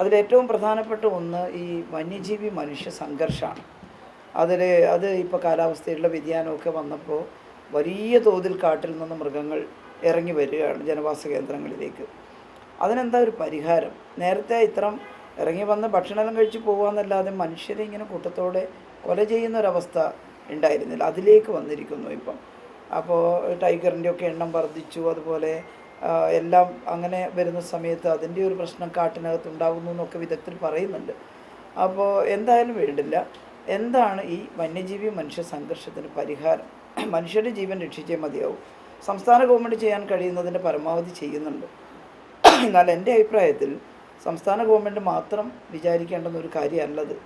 അതിലേറ്റവും പ്രധാനപ്പെട്ട ഒന്ന് ഈ വന്യജീവി മനുഷ്യ സംഘർഷമാണ് അതിൽ അത് ഇപ്പോൾ കാലാവസ്ഥയിലുള്ള വ്യതിയാനമൊക്കെ വന്നപ്പോൾ വലിയ തോതിൽ കാട്ടിൽ നിന്ന് മൃഗങ്ങൾ ഇറങ്ങി വരികയാണ് ജനവാസ കേന്ദ്രങ്ങളിലേക്ക്. അതിനെന്താ ഒരു പരിഹാരം? നേരത്തെ ഇത്തരം ഇറങ്ങി വന്ന് ഭക്ഷണം കഴിച്ച് പോകാമെന്നല്ലാതെ മനുഷ്യരെ ഇങ്ങനെ കൂട്ടത്തോടെ കൊല ചെയ്യുന്ന ഒരവസ്ഥ ഉണ്ടായിരുന്നില്ല. അതിലേക്ക് വന്നിരിക്കുന്നു ഇപ്പം. അപ്പോൾ ടൈഗറിന്റെയൊക്കെ എണ്ണം വർദ്ധിച്ചു. അതുപോലെ എല്ലാം അങ്ങനെ വരുന്ന സമയത്ത് അതിന്റെ ഒരു പ്രശ്നം കാട്ടിനകത്ത് ഉണ്ടാകുന്നു എന്നൊക്കെ വിദഗ്ധർ പറയുന്നുണ്ട്. അപ്പോൾ എന്തായാലും വേണ്ടില്ല. എന്താണ് ഈ വന്യജീവി മനുഷ്യ സംഘർഷത്തിന് പരിഹാരം? മനുഷ്യരുടെ ജീവൻ രക്ഷിച്ചേ മതിയാവും. സംസ്ഥാന ഗവൺമെന്റ് ചെയ്യാൻ കഴിയുന്നതിന്റെ പരമാവധി ചെയ്യുന്നുണ്ട്. എന്നാൽ എന്റെ അഭിപ്രായത്തിൽ സംസ്ഥാന ഗവൺമെന്റ് മാത്രം വിചാരിക്കേണ്ടുന്ന ഒരു കാര്യമല്ലത്.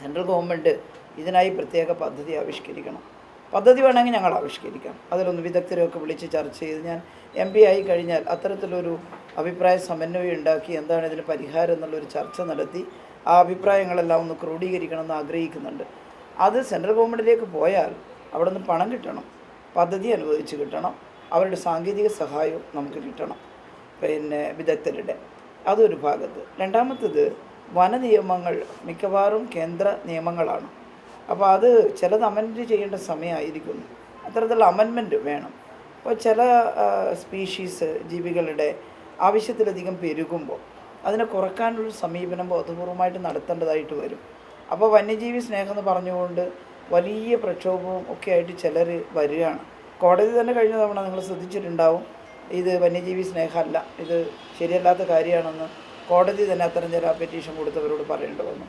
സെൻട്രൽ ഗവൺമെന്റ് ഇതിനായി പ്രത്യേക പദ്ധതി ആവിഷ്കരിക്കണം. പദ്ധതി വേണമെങ്കിൽ ഞങ്ങൾ ആവിഷ്കരിക്കാം. അതിലൊന്ന് വിദഗ്ധരെയൊക്കെ വിളിച്ച് ചർച്ച ചെയ്ത് ഞാൻ എം പി ആയി കഴിഞ്ഞാൽ അത്തരത്തിലൊരു അഭിപ്രായ സമന്വയം ഉണ്ടാക്കി എന്താണ് ഇതിന് പരിഹാരം എന്നുള്ളൊരു ചർച്ച നടത്തി ആ അഭിപ്രായങ്ങളെല്ലാം ഒന്ന് ക്രോഡീകരിക്കണമെന്ന് ആഗ്രഹിക്കുന്നുണ്ട്. അത് സെൻട്രൽ ഗവൺമെന്റിലേക്ക് പോയാൽ അവിടെ നിന്ന് പണം കിട്ടണം പദ്ധതി അനുവദിച്ച് കിട്ടണം അവരുടെ സാങ്കേതിക സഹായവും നമുക്ക് കിട്ടണം. പിന്നെ വിദഗ്ധരുടെ അതൊരു ഭാഗത്ത്. രണ്ടാമത്തത് വന നിയമങ്ങൾ മിക്കവാറും കേന്ദ്ര നിയമങ്ങളാണ്. അപ്പോൾ അത് ചിലത് അമെൻഡ് ചെയ്യേണ്ട സമയമായിരിക്കുന്നു. അത്തരത്തിലുള്ള അമെൻമെന്റ് വേണം. അപ്പോൾ ചില സ്പീഷീസ് ജീവികളുടെ ആവശ്യത്തിലധികം പെരുകുമ്പോൾ അതിനെ കുറക്കാനുള്ള സമീപനം ബോധപൂർവമായിട്ട് നടത്തേണ്ടതായിട്ട് വരും. അപ്പോൾ വന്യജീവി സ്നേഹം എന്ന് പറഞ്ഞുകൊണ്ട് വലിയ പ്രക്ഷോഭവും ഒക്കെ ആയിട്ട് ചിലർ വരികയാണ്. കോടതി തന്നെ കഴിഞ്ഞ തവണ നിങ്ങൾ ശ്രദ്ധിച്ചിട്ടുണ്ടാവും ഇത് വന്യജീവി സ്നേഹമല്ല ഇത് ശരിയല്ലാത്ത കാര്യമാണെന്ന് കോടതി തന്നെ അത്തരം ചില പെറ്റീഷൻ കൊടുത്തവരോട് പറയേണ്ടി വന്നു.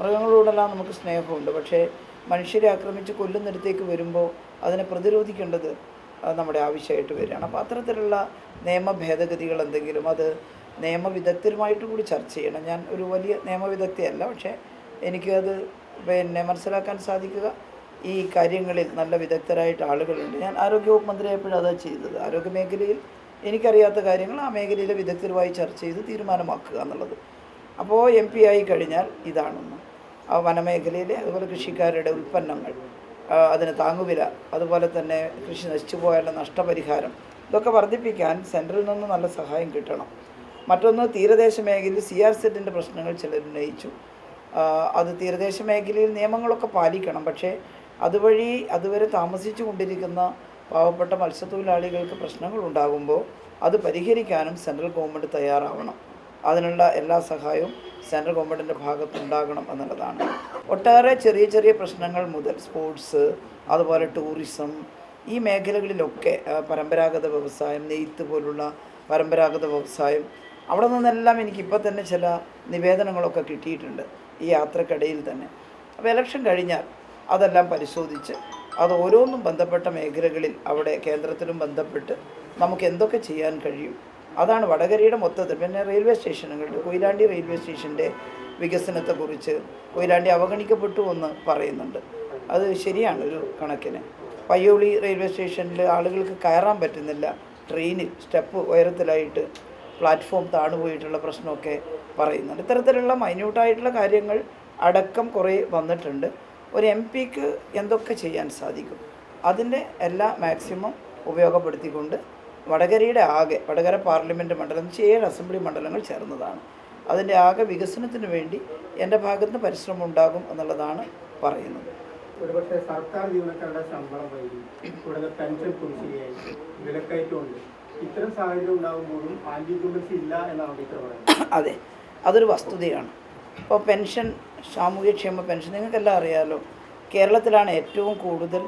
മൃഗങ്ങളോടെല്ലാം നമുക്ക് സ്നേഹമുണ്ട്. പക്ഷേ മനുഷ്യരെ ആക്രമിച്ച് കൊല്ലുന്നിടത്തേക്ക് വരുമ്പോൾ അതിനെ പ്രതിരോധിക്കേണ്ടത് നമ്മുടെ ആവശ്യമായിട്ട് വരികയാണ്. അപ്പോൾ അത്തരത്തിലുള്ള നിയമ ഭേദഗതികൾ എന്തെങ്കിലും അത് നിയമവിദഗ്ധരുമായിട്ട് കൂടി ചർച്ച ചെയ്യണം. ഞാൻ ഒരു വലിയ നിയമവിദഗ്ധയല്ല പക്ഷേ എനിക്കത് പിന്നെ മനസ്സിലാക്കാൻ സാധിക്കുക. ഈ കാര്യങ്ങളിൽ നല്ല വിദഗ്ധരായിട്ട് ആളുകളുണ്ട്. ഞാൻ ആരോഗ്യവകുപ്പ് മന്ത്രിയായപ്പോഴും അതാ ചെയ്തത്. ആരോഗ്യ മേഖലയിൽ എനിക്കറിയാത്ത കാര്യങ്ങൾ ആ മേഖലയിലെ വിദഗ്ധരുമായി ചർച്ച ചെയ്ത് തീരുമാനമാക്കുക എന്നുള്ളത്. അപ്പോൾ എം പി ആയി കഴിഞ്ഞാൽ ഇതാണെന്ന്. വനമേഖലയിലെ അതുപോലെ കൃഷിക്കാരുടെ ഉൽപ്പന്നങ്ങൾ അതിന് താങ്ങുവില അതുപോലെ തന്നെ കൃഷി നശിച്ചു പോയാലുള്ള നഷ്ടപരിഹാരം ഇതൊക്കെ വർദ്ധിപ്പിക്കാൻ സെൻട്രലിൽ നിന്ന് നല്ല സഹായം കിട്ടണം. മറ്റൊന്ന് തീരദേശ മേഖലയിൽ സി ആർ സെറ്റിന്റെ പ്രശ്നങ്ങൾ ചിലർ ഉന്നയിച്ചു. അത് തീരദേശ മേഖലയിൽ നിയമങ്ങളൊക്കെ പാലിക്കണം. പക്ഷേ അതുവഴി അതുവരെ താമസിച്ചു കൊണ്ടിരിക്കുന്ന പാവപ്പെട്ട മത്സ്യത്തൊഴിലാളികൾക്ക് പ്രശ്നങ്ങൾ ഉണ്ടാകുമ്പോൾ അത് പരിഹരിക്കാനും സെൻട്രൽ ഗവൺമെന്റ് തയ്യാറാവണം. അതിനുള്ള എല്ലാ സഹായവും സെൻട്രൽ ഗവൺമെന്റിന്റെ ഭാഗത്തുണ്ടാകണം എന്നുള്ളതാണ്. ഒട്ടേറെ ചെറിയ ചെറിയ പ്രശ്നങ്ങൾ മുതൽ സ്പോർട്സ് അതുപോലെ ടൂറിസം ഈ മേഖലകളിലൊക്കെ പരമ്പരാഗത വ്യവസായം നെയ്ത്ത് പോലുള്ള പരമ്പരാഗത വ്യവസായം അവിടെ നിന്നെല്ലാം എനിക്കിപ്പോൾ തന്നെ ചില നിവേദനങ്ങളൊക്കെ കിട്ടിയിട്ടുണ്ട് ഈ യാത്രക്കിടയിൽ തന്നെ. അപ്പോൾ ഇലക്ഷൻ കഴിഞ്ഞാൽ അതെല്ലാം പരിശോധിച്ച് അത് ഓരോന്നും ബന്ധപ്പെട്ട മേഖലകളിൽ അവിടെ കേന്ദ്രത്തിലും ബന്ധപ്പെട്ട് നമുക്ക് എന്തൊക്കെ ചെയ്യാൻ കഴിയും അതാണ് വടകരയുടെ മൊത്തത്തിൽ. പിന്നെ റെയിൽവേ സ്റ്റേഷനുകളുടെ കൊയിലാണ്ടി റെയിൽവേ സ്റ്റേഷന്റെ വികസനത്തെക്കുറിച്ച് കൊയിലാണ്ടി അവഗണിക്കപ്പെട്ടു എന്ന് പറയുന്നുണ്ട്. അത് ശരിയാണ് ഒരു കണക്കിന്. പയ്യോളി റെയിൽവേ സ്റ്റേഷനിൽ ആളുകൾക്ക് കയറാൻ പറ്റുന്നില്ല. ട്രെയിനിൽ സ്റ്റെപ്പ് ഉയരത്തിലായിട്ട് പ്ലാറ്റ്ഫോം താണുപോയിട്ടുള്ള പ്രശ്നമൊക്കെ പറയുന്നുണ്ട്. ഇത്തരത്തിലുള്ള മൈന്യൂട്ടായിട്ടുള്ള കാര്യങ്ങൾ അടക്കം കുറേ വന്നിട്ടുണ്ട്. ഒരു എം പിക്ക് എന്തൊക്കെ ചെയ്യാൻ സാധിക്കും? അതിന്റെ എല്ലാ മാക്സിമം ഉപയോഗപ്പെടുത്തിക്കൊണ്ട് വടകരയുടെ ആകെ വടകര പാർലമെന്റ് മണ്ഡലം എന്ന് ഏഴ് അസംബ്ലി മണ്ഡലങ്ങൾ ചേർന്നതാണ്. അതിന്റെ ആകെ വികസനത്തിന് വേണ്ടി എന്റെ ഭാഗത്ത് നിന്ന് പരിശ്രമം ഉണ്ടാകും എന്നുള്ളതാണ് പറയുന്നത്. ഒരുപക്ഷെ സർക്കാർ ജീവനക്കാരുടെ ശമ്പളം വൈകി കൂടാതെ പെൻഷൻ കുടിശ്ശികയായി വിലക്കയറ്റമുണ്ട്. ഇത്തരം സാഹചര്യം ഉണ്ടാകുമ്പോഴും ഇല്ല എന്നാണ് ടീച്ചർ പറയുന്നത്. അതെ അതൊരു വസ്തുതയാണ്. ഇപ്പോൾ പെൻഷൻ സാമൂഹ്യക്ഷേമ പെൻഷൻ നിങ്ങൾക്കെല്ലാം അറിയാമല്ലോ കേരളത്തിലാണ് ഏറ്റവും കൂടുതൽ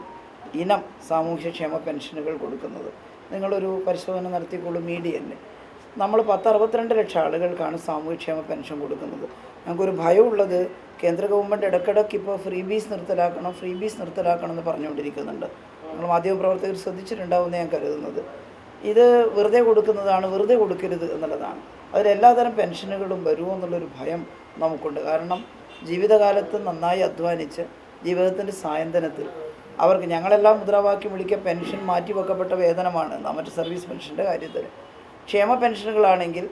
ഇനം സാമൂഹ്യക്ഷേമ പെൻഷനുകൾ കൊടുക്കുന്നത്. നിങ്ങളൊരു പരിശോധന നടത്തിക്കോളൂ മീഡിയല്ലേ നമ്മൾ പത്ത് അറുപത്തിരണ്ട് ലക്ഷം ആളുകൾക്കാണ് സാമൂഹ്യക്ഷേമ പെൻഷൻ കൊടുക്കുന്നത്. ഞങ്ങൾക്കൊരു ഭയമുള്ളത് കേന്ദ്ര ഗവൺമെന്റ് ഇടയ്ക്കിടയ്ക്ക് ഇപ്പോൾ ഫ്രീ ബീസ് നിർത്തലാക്കണം ഫ്രീ ബീസ് നിർത്തലാക്കണം എന്ന് പറഞ്ഞുകൊണ്ടിരിക്കുന്നുണ്ട്. നമ്മൾ മാധ്യമപ്രവർത്തകർ ശ്രദ്ധിച്ചിട്ടുണ്ടാവുമെന്ന് ഞാൻ കരുതുന്നത്. ഇത് വെറുതെ കൊടുക്കുന്നതാണ് വെറുതെ കൊടുക്കരുത് എന്നുള്ളതാണ്. അതിൽ എല്ലാതരം പെൻഷനുകളും വരുമോ എന്നുള്ളൊരു ഭയം നമുക്കുണ്ട്. കാരണം ജീവിതകാലത്ത് നന്നായി അധ്വാനിച്ച് ജീവിതത്തിന്റെ സായന്തനത്തിൽ അവർക്ക് ഞങ്ങളെല്ലാം മുദ്രാവാക്യം വിളിക്കുക പെൻഷൻ മാറ്റിവെക്കപ്പെട്ട വേതനമാണ്. എന്നാ മറ്റ് സർവീസ് പെൻഷന്റെ കാര്യത്തിൽ. ക്ഷേമ പെൻഷനുകളാണെങ്കിൽ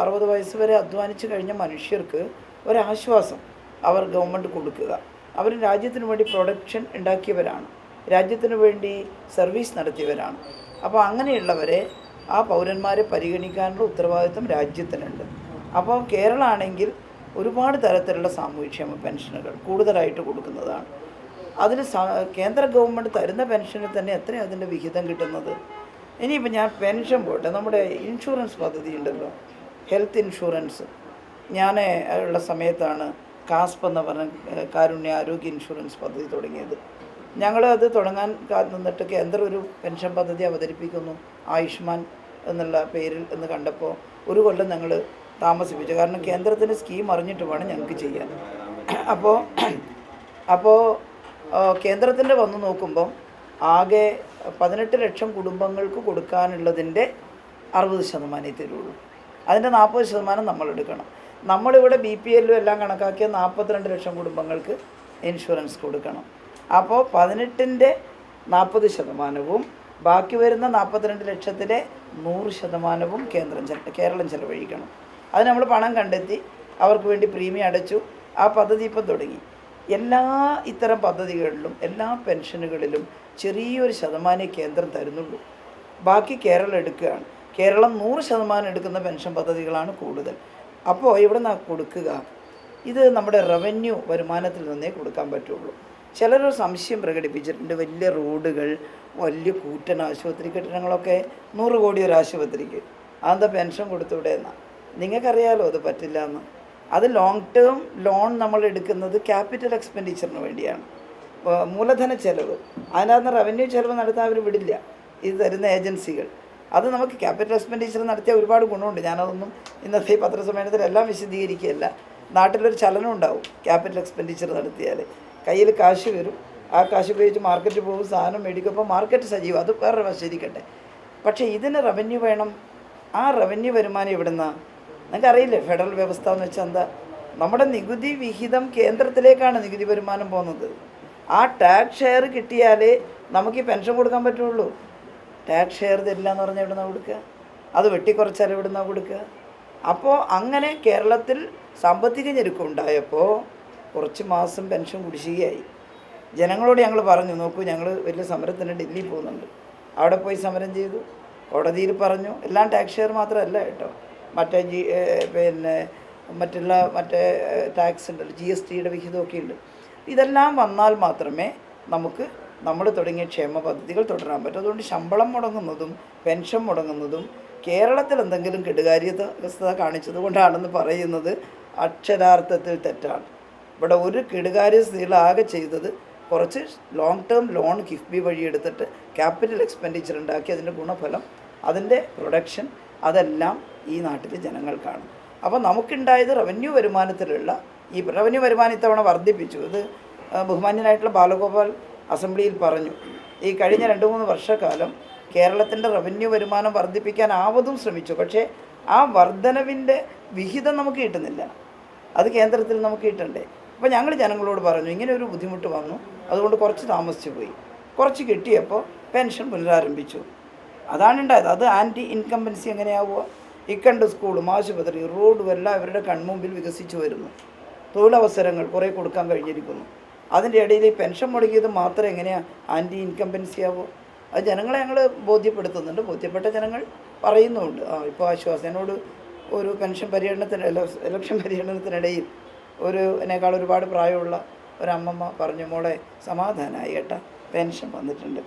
അറുപത് വയസ്സ് വരെ അധ്വാനിച്ച് കഴിഞ്ഞ മനുഷ്യർക്ക് ഒരാശ്വാസം അവർ ഗവൺമെന്റ് കൊടുക്കുക. അവർ രാജ്യത്തിന് വേണ്ടി പ്രൊഡക്ഷൻ ഉണ്ടാക്കിയവരാണ്. രാജ്യത്തിന് വേണ്ടി സർവീസ് നടത്തിയവരാണ്. അപ്പോൾ അങ്ങനെയുള്ളവരെ ആ പൗരന്മാരെ പരിഗണിക്കാനുള്ള ഉത്തരവാദിത്വം രാജ്യത്തിനുണ്ട്. അപ്പോൾ കേരളമാണെങ്കിൽ ഒരുപാട് തരത്തിലുള്ള സാമൂഹ്യക്ഷേമ പെൻഷനുകൾ കൂടുതലായിട്ട് കൊടുക്കുന്നതാണ്. അതിന് കേന്ദ്ര ഗവൺമെന്റ് തരുന്ന പെൻഷനിൽ തന്നെ എത്രയാണ് അതിന്റെ വിഹിതം കിട്ടുന്നത്? ഇനിയിപ്പോൾ ഞാൻ പെൻഷൻ പോട്ടെ നമ്മുടെ ഇൻഷുറൻസ് പദ്ധതി ഉണ്ടല്ലോ ഹെൽത്ത് ഇൻഷുറൻസ്. ഞാൻ ഉള്ള സമയത്താണ് കാസ്പ് എന്ന് പറഞ്ഞ കാരുണ്യ ആരോഗ്യ ഇൻഷുറൻസ് പദ്ധതി തുടങ്ങിയത്. ഞങ്ങൾ അത് തുടങ്ങാൻ നിന്നിട്ട് കേന്ദ്രം ഒരു പെൻഷൻ പദ്ധതി അവതരിപ്പിക്കുന്നു ആയുഷ്മാൻ എന്നുള്ള പേരിൽ എന്ന് കണ്ടപ്പോൾ ഒരു കൊല്ലം ഞങ്ങൾ താമസിപ്പിച്ചു. കാരണം കേന്ദ്രത്തിന്റെ സ്കീം അറിഞ്ഞിട്ട് വേണം ഞങ്ങൾക്ക് ചെയ്യാൻ. അപ്പോൾ അപ്പോൾ കേന്ദ്രത്തിന്റെ വന്ന് നോക്കുമ്പം ആകെ പതിനെട്ട് ലക്ഷം കുടുംബങ്ങൾക്ക് കൊടുക്കാനുള്ളതിന്റെ അറുപത് ശതമാനമേ തരുള്ളൂ. അതിന്റെ നാൽപ്പത് ശതമാനം നമ്മൾ എടുക്കണം. നമ്മളിവിടെ ബി പി എല്ലും എല്ലാം കണക്കാക്കിയ നാൽപ്പത്തിരണ്ട് ലക്ഷം കുടുംബങ്ങൾക്ക് ഇൻഷുറൻസ് കൊടുക്കണം. അപ്പോൾ പതിനെട്ടിന്റെ നാൽപ്പത് ശതമാനവും ബാക്കി വരുന്ന നാൽപ്പത്തിരണ്ട് ലക്ഷത്തിലെ നൂറ് ശതമാനവും കേന്ദ്രം ചെല- കേരളം ചെലവഴിക്കണം. അത് നമ്മൾ പണം കണ്ടെത്തി അവർക്ക് വേണ്ടി പ്രീമിയം അടച്ചു. ആ പദ്ധതി ഇപ്പം തുടങ്ങി. എല്ലാ ഇത്തരം പദ്ധതികളിലും എല്ലാ പെൻഷനുകളിലും ചെറിയൊരു ശതമാനം കേന്ദ്രം തരുന്നുള്ളൂ. ബാക്കി കേരളം എടുക്കുകയാണ്. കേരളം നൂറ് ശതമാനം എടുക്കുന്ന പെൻഷൻ പദ്ധതികളാണ് കൂടുതൽ. അപ്പോൾ ഇവിടെ നിന്ന് കൊടുക്കുക. ഇത് നമ്മുടെ റവന്യൂ വരുമാനത്തിൽ നിന്നേ കൊടുക്കാൻ പറ്റുള്ളൂ. ചിലരൊരു സംശയം പ്രകടിപ്പിച്ചിട്ടുണ്ട്. വലിയ റോഡുകൾ വലിയ കൂറ്റൻ ആശുപത്രി കെട്ടിടങ്ങളൊക്കെ നൂറ് കോടി ഒരു ആശുപത്രിക്ക്. അതെന്താ പെൻഷൻ കൊടുത്തൂടെ എന്നാ? നിങ്ങൾക്കറിയാലോ അത് പറ്റില്ല എന്ന് അത് ലോങ് ടേം ലോൺ നമ്മൾ എടുക്കുന്നത് ക്യാപിറ്റൽ എക്സ്പെൻഡിച്ചറിന് വേണ്ടിയാണ്. മൂലധന ചെലവ്. അതിനകത്ത് റവന്യൂ ചെലവ് നടത്താൻ അവർ വിടില്ല. ഇത് തരുന്ന ഏജൻസികൾ അത് നമുക്ക് ക്യാപിറ്റൽ എക്സ്പെൻഡിച്ചർ നടത്തിയ ഒരുപാട് ഗുണമുണ്ട്. ഞാനതൊന്നും ഇന്നത്തെ ഈ പത്രസമ്മേളനത്തിൽ എല്ലാം വിശദീകരിക്കുകയല്ല. നാട്ടിലൊരു ചലനം ഉണ്ടാവും ക്യാപിറ്റൽ എക്സ്പെൻഡിച്ചർ നടത്തിയാൽ. കയ്യിൽ കാശ് വരും. ആ കാശ് ഉപയോഗിച്ച് മാർക്കറ്റ് പോകും. സാധനം മേടിക്കും. അപ്പോൾ മാർക്കറ്റ് സജീവം. അത് വേറെ ശരിക്കട്ടെ പക്ഷേ ഇതിന് റവന്യൂ വേണം. ആ റവന്യൂ വരുമാനം എവിടുന്നാണ് നിങ്ങൾക്ക് അറിയില്ലേ ഫെഡറൽ വ്യവസ്ഥ എന്ന് വെച്ചാൽ എന്താ? നമ്മുടെ നികുതി വിഹിതം കേന്ദ്രത്തിലേക്കാണ് നികുതി വരുമാനം പോകുന്നത്. ആ ടാക്സ് ഷെയർ കിട്ടിയാലേ നമുക്ക് ഈ പെൻഷൻ കൊടുക്കാൻ പറ്റുള്ളൂ. ടാക്സ് ഷെയർ തരില്ല എന്ന് പറഞ്ഞാൽ എവിടുന്നാണ് കൊടുക്കുക? അത് വെട്ടിക്കുറച്ചാൽ എവിടുന്നാണ് കൊടുക്കുക? അപ്പോൾ അങ്ങനെ കേരളത്തിൽ സാമ്പത്തിക ഞെരുക്കം ഉണ്ടായപ്പോൾ കുറച്ച് മാസം പെൻഷൻ കുടിശ്ശികയായി. ജനങ്ങളോട് ഞങ്ങൾ പറഞ്ഞു നോക്കൂ ഞങ്ങൾ വലിയ സമരത്തിന് ഡൽഹി പോകുന്നുണ്ട്. അവിടെ പോയി സമരം ചെയ്തു. കോടതിയിൽ പറഞ്ഞു. എല്ലാം ടാക്സ് ഷെയർ മാത്രമല്ല കേട്ടോ. മറ്റേ ജി പിന്നെ മറ്റുള്ള മറ്റേ ടാക്സ് ഉണ്ടല്ലോ ജി എസ് ടിയുടെ വിഹിതമൊക്കെ ഉണ്ട്. ഇതെല്ലാം വന്നാൽ മാത്രമേ നമുക്ക് നമ്മൾ തുടങ്ങിയ ക്ഷേമ പദ്ധതികൾ തുടരാൻ പറ്റും. അതുകൊണ്ട് ശമ്പളം മുടങ്ങുന്നതും പെൻഷൻ മുടങ്ങുന്നതും കേരളത്തിൽ എന്തെങ്കിലും കെടുകാര്യസ്ഥത കാണിച്ചത് കൊണ്ടാണെന്ന് പറയുന്നത് അക്ഷരാർത്ഥത്തിൽ തെറ്റാണ്. ഇവിടെ ഒരു കെടുകാര്യസ്ഥതയിൽ ആകെ ചെയ്തത് കുറച്ച് ലോങ് ടേം ലോൺ കിഫ്ബി വഴി എടുത്തിട്ട് ക്യാപിറ്റൽ എക്സ്പെൻഡിച്ചർ ഉണ്ടാക്കി അതിന്റെ ഗുണഫലം അതിന്റെ പ്രൊഡക്ഷൻ അതെല്ലാം ഈ നാട്ടിലെ ജനങ്ങൾക്കാണ് അപ്പോൾ നമുക്കുണ്ടായത് റവന്യൂ വരുമാനത്തിലുള്ള ഈ റവന്യൂ വരുമാനം ഇത്തവണ വർദ്ധിപ്പിച്ചു. ഇത് ബഹുമാന്യനായിട്ടുള്ള ബാലഗോപാൽ അസംബ്ലിയിൽ പറഞ്ഞു. ഈ കഴിഞ്ഞ രണ്ട് മൂന്ന് വർഷക്കാലം കേരളത്തിന്റെ റവന്യൂ വരുമാനം വർദ്ധിപ്പിക്കാൻ ആവതും ശ്രമിച്ചു. പക്ഷേ ആ വർധനവിന്റെ വിഹിതം നമുക്ക് കിട്ടുന്നില്ല. അത് കേന്ദ്രത്തിൽ നമുക്ക് കിട്ടണ്ടേ? അപ്പോൾ ഞങ്ങൾ ജനങ്ങളോട് പറഞ്ഞു ഇങ്ങനെ ഒരു ബുദ്ധിമുട്ട് വന്നു. അതുകൊണ്ട് കുറച്ച് താമസിച്ചു പോയി. കുറച്ച് കിട്ടിയപ്പോൾ പെൻഷൻ പുനരാരംഭിച്ചു. അതാണ് ഉണ്ടായത് അത് ആന്റി ഇൻകംബൻസി എങ്ങനെയാവുക? ഇക്കണ്ട് സ്കൂളും ആശുപത്രി റോഡും എല്ലാം ഇവരുടെ കൺമുമ്പിൽ വികസിച്ചു വരുന്നു. തൊഴിലവസരങ്ങൾ കുറേ കൊടുക്കാൻ കഴിഞ്ഞിരിക്കുന്നു. അതിന്റെ ഇടയിൽ പെൻഷൻ മുടങ്ങിയത് മാത്രം എങ്ങനെയാണ് ആന്റി ഇൻകംബൻസി ആവുക അത് ജനങ്ങളെ ഞങ്ങൾ ബോധ്യപ്പെടുത്തുന്നുണ്ട്. ബോധ്യപ്പെട്ട ജനങ്ങൾ പറയുന്നുമുണ്ട് ആ ഇപ്പോൾ ആശ്വാസം എന്നോട് ഒരു പെൻഷൻ പര്യടനത്തിന് ഇലക്ഷൻ പര്യടനത്തിനിടയിൽ ഒരു എന്നെക്കാൾ ഒരുപാട് പ്രായമുള്ള ഒരമ്മമ്മ പറഞ്ഞു മോളെ സമാധാനമായി കേട്ടാ പെൻഷൻ വന്നിട്ടുണ്ട്.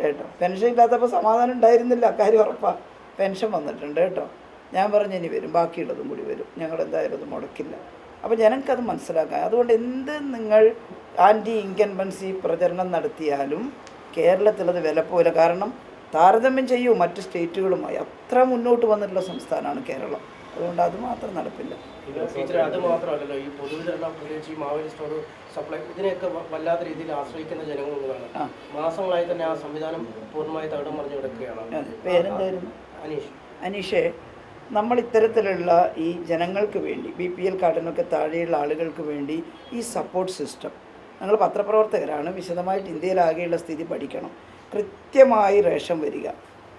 കേട്ടോ പെൻഷൻ ഇല്ലാത്തപ്പോൾ സമാധാനം ഉണ്ടായിരുന്നില്ല. അക്കാര്യം ഉറപ്പാണ് പെൻഷൻ വന്നിട്ടുണ്ട് കേട്ടോ. ഞാൻ പറഞ്ഞു ഇനി വരും ബാക്കിയുള്ളതും കൂടി വരും. ഞങ്ങൾ എന്തായാലും അത് മുടക്കില്ല. അപ്പോൾ ജനങ്ങൾക്കത് മനസ്സിലാക്കാം അതുകൊണ്ട് എന്ത് നിങ്ങൾ ആന്റി ഇൻകൻബൻസി പ്രചരണം നടത്തിയാലും കേരളത്തിലത് വിലപ്പോല കാരണം താരതമ്യം ചെയ്യൂ മറ്റ് സ്റ്റേറ്റുകളുമായി. അത്ര മുന്നോട്ട് വന്നിട്ടുള്ള സംസ്ഥാനമാണ് കേരളം. അതുകൊണ്ട് അത് മാത്രം നടപ്പില്ല. അത് മാത്രമല്ലല്ലോ. ഈ പൊതുവിതരണം പ്രത്യേകിച്ച് ഈ മാവേലി സ്റ്റോർ സപ്ലൈ ഇതിനെയൊക്കെ വല്ലാത്ത രീതിയിൽ ആശ്രയിക്കുന്ന ജനങ്ങളുള്ളതാണ്. മാസങ്ങളായി തന്നെ ആ സംവിധാനം പൂർണമായി തകിടം മറിഞ്ഞു കിടക്കുകയാണ്. അതെ. പേരെന്തായിരുന്നു? അനീഷ്. അനീഷേ? നമ്മൾ ഇത്തരത്തിലുള്ള ഈ ജനങ്ങൾക്ക് വേണ്ടി ബി പി എൽ കാർഡിനൊക്കെ താഴെയുള്ള ആളുകൾക്ക് വേണ്ടി ഈ സപ്പോർട്ട് സിസ്റ്റം ഞങ്ങൾ പത്രപ്രവർത്തകരാണ് വിശദമായിട്ട് ഇന്ത്യയിലാകെയുള്ള സ്ഥിതി പഠിക്കണം. കൃത്യമായി റേഷൻ വരിക.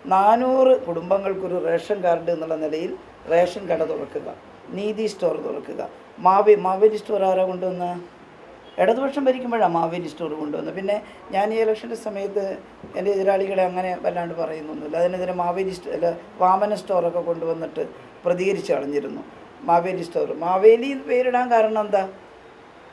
നാനൂറ് കുടുംബങ്ങൾക്കൊരു റേഷൻ കാർഡ് എന്നുള്ള നിലയിൽ റേഷൻ കട തുറക്കുക. നീതി സ്റ്റോർ തുറക്കുക. മാവേ മാവേലി സ്റ്റോർ ആരാ കൊണ്ടുവന്ന? ഇടതുപക്ഷം ഭരിക്കുമ്പോഴാണ് മാവേലി സ്റ്റോർ കൊണ്ടുവന്നത്. പിന്നെ ഞാൻ ഈ ഇലക്ഷന്റെ സമയത്ത് എന്റെ എതിരാളികളെ അങ്ങനെ വല്ലാണ്ട് പറയുന്നൊന്നുമില്ല. അതിനെതിരെ മാവേലി സ്റ്റോ അല്ല വാമന സ്റ്റോറൊക്കെ കൊണ്ടുവന്നിട്ട് പ്രതികരിച്ച് കളഞ്ഞിരുന്നു മാവേലി സ്റ്റോർ. മാവേലി പേരിടാൻ കാരണം എന്താ?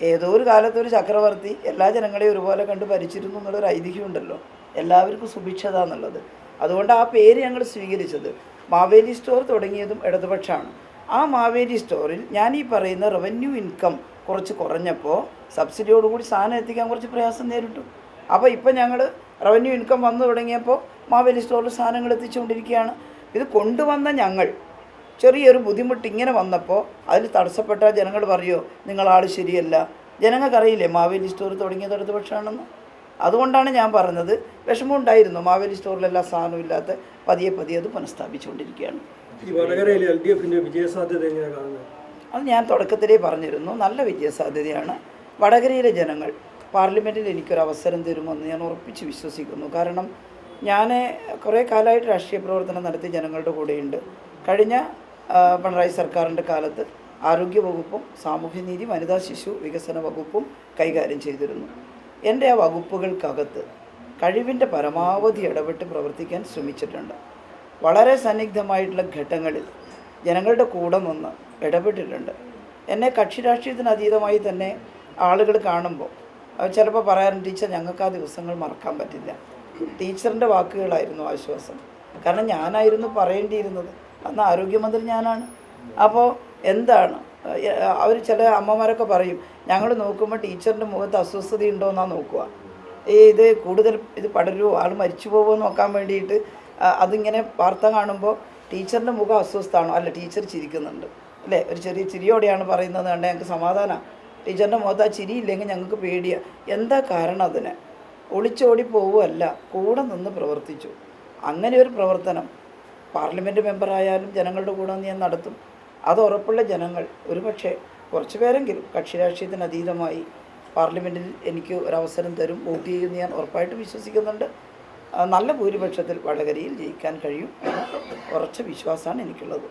ഏതോ ഒരു കാലത്തൊരു ചക്രവർത്തി എല്ലാ ജനങ്ങളെയും ഒരുപോലെ കണ്ട് ഭരിച്ചിരുന്നു എന്നുള്ളൊരു ഐതിഹ്യം ഉണ്ടല്ലോ. എല്ലാവർക്കും സുഭിക്ഷത എന്നുള്ളത് അതുകൊണ്ട് ആ പേര് ഞങ്ങൾ സ്വീകരിച്ചത് മാവേലി സ്റ്റോർ തുടങ്ങിയതും ഇടതുപക്ഷമാണ്. ആ മാവേലി സ്റ്റോറിൽ ഞാൻ ഈ പറയുന്ന റവന്യൂ ഇൻകം കുറച്ച് കുറഞ്ഞപ്പോൾ സബ്സിഡിയോടുകൂടി സാധനം എത്തിക്കാൻ കുറച്ച് പ്രയാസം നേരിട്ടു. അപ്പോൾ ഇപ്പം ഞങ്ങൾ റവന്യൂ ഇൻകം വന്നു തുടങ്ങിയപ്പോൾ മാവേലി സ്റ്റോറിൽ സാധനങ്ങൾ എത്തിച്ചുകൊണ്ടിരിക്കുകയാണ്. ഇത് കൊണ്ടുവന്ന ഞങ്ങൾ ചെറിയൊരു ബുദ്ധിമുട്ട് ഇങ്ങനെ വന്നപ്പോൾ അതിൽ തടസ്സപ്പെട്ട ജനങ്ങൾ പറയുമോ നിങ്ങളാൾ ശരിയല്ല. ജനങ്ങൾക്കറിയില്ലേ മാവേലി സ്റ്റോർ തുടങ്ങിയത് പക്ഷാണെന്ന് അതുകൊണ്ടാണ് ഞാൻ പറഞ്ഞത് വിഷമം ഉണ്ടായിരുന്നു മാവേലി സ്റ്റോറിൽ എല്ലാ ഇല്ലാത്ത പതിയെ പതിയെ അത് പുനഃസ്ഥാപിച്ചുകൊണ്ടിരിക്കുകയാണ്. ഈ അത് ഞാൻ തുടക്കത്തിലേ പറഞ്ഞിരുന്നു. നല്ല വിജയസാധ്യതയാണ്. വടകരയിലെ ജനങ്ങൾ പാർലമെന്റിൽ എനിക്കൊരു അവസരം തരുമെന്ന് ഞാൻ ഉറപ്പിച്ച് വിശ്വസിക്കുന്നു. കാരണം ഞാൻ കുറേ കാലമായിട്ട് രാഷ്ട്രീയ പ്രവർത്തനം നടത്തി ജനങ്ങളുടെ കൂടെയുണ്ട്. കഴിഞ്ഞ പിണറായി സർക്കാരിന്റെ കാലത്ത് ആരോഗ്യ വകുപ്പും സാമൂഹ്യനീതി വനിതാ ശിശു വികസന വകുപ്പും കൈകാര്യം ചെയ്തിരുന്നു. എന്റെ ആ വകുപ്പുകൾക്കകത്ത് കഴിവിന്റെ പരമാവധി ഇടപെട്ട് പ്രവർത്തിക്കാൻ ശ്രമിച്ചിട്ടുണ്ട്. വളരെ സന്നിഗ്ധമായിട്ടുള്ള ഘട്ടങ്ങളിൽ ജനങ്ങളുടെ കൂടെ നിന്ന് ഇടപെട്ടിട്ടുണ്ട്. എന്നെ കക്ഷി രാഷ്ട്രീയത്തിന് അതീതമായി തന്നെ ആളുകൾ കാണുമ്പോൾ അവർ ചിലപ്പോൾ പറയാറുണ്ട് ടീച്ചർ ഞങ്ങൾക്ക് ആ ദിവസങ്ങൾ മറക്കാൻ പറ്റില്ല. ടീച്ചറിന്റെ വാക്കുകളായിരുന്നു ആശ്വാസം. കാരണം ഞാനായിരുന്നു പറയേണ്ടിയിരുന്നത്. അന്ന് ആരോഗ്യമന്ത്രി ഞാനാണ്. അപ്പോൾ എന്താണ്? അവർ ചില അമ്മമാരൊക്കെ പറയും ഞങ്ങൾ നോക്കുമ്പോൾ ടീച്ചറിന്റെ മുഖത്ത് അസ്വസ്ഥതയുണ്ടോ നോക്കുക. ഈ ഇത് കൂടുതൽ ഇത് പടരുമോ ആൾ മരിച്ചു പോകുമോ നോക്കാൻ വേണ്ടിയിട്ട് അതിങ്ങനെ വാർത്ത കാണുമ്പോൾ ടീച്ചറിന്റെ മുഖം അസ്വസ്ഥമാണോ? അല്ല ടീച്ചർ ചിരിക്കുന്നുണ്ട്. അല്ലേ? ഒരു ചെറിയ ചിരിയോടെയാണ് പറയുന്നത് കണ്ട് ഞങ്ങൾക്ക് സമാധാനമാണ് ടീച്ചറിന്റെ മുഖത്ത് ആ ചിരിയില്ലെങ്കിൽ ഞങ്ങൾക്ക് പേടിയാണ് എന്താ കാരണം അതിന്? ഒളിച്ചോടി പോവുമല്ല കൂടെ നിന്ന് പ്രവർത്തിച്ചു. അങ്ങനെ ഒരു പ്രവർത്തനം പാർലമെന്റ് മെമ്പറായാലും ജനങ്ങളുടെ കൂടെ നിന്ന് ഞാൻ നടത്തും. അത് ഉറപ്പുള്ള ജനങ്ങൾ. ഒരുപക്ഷെ കുറച്ച് പേരെങ്കിലും കക്ഷി രാഷ്ട്രീയത്തിന് അതീതമായി പാർലമെന്റിൽ എനിക്ക് ഒരവസരം തരും വോട്ട് ചെയ്യുമെന്ന് ഞാൻ ഉറപ്പായിട്ട് വിശ്വസിക്കുന്നുണ്ട്. നല്ല ഭൂരിപക്ഷത്തിൽ വടകരയിൽ ജയിക്കാൻ കഴിയും എന്ന ഉറച്ച വിശ്വാസമാണ് എനിക്കുള്ളത്.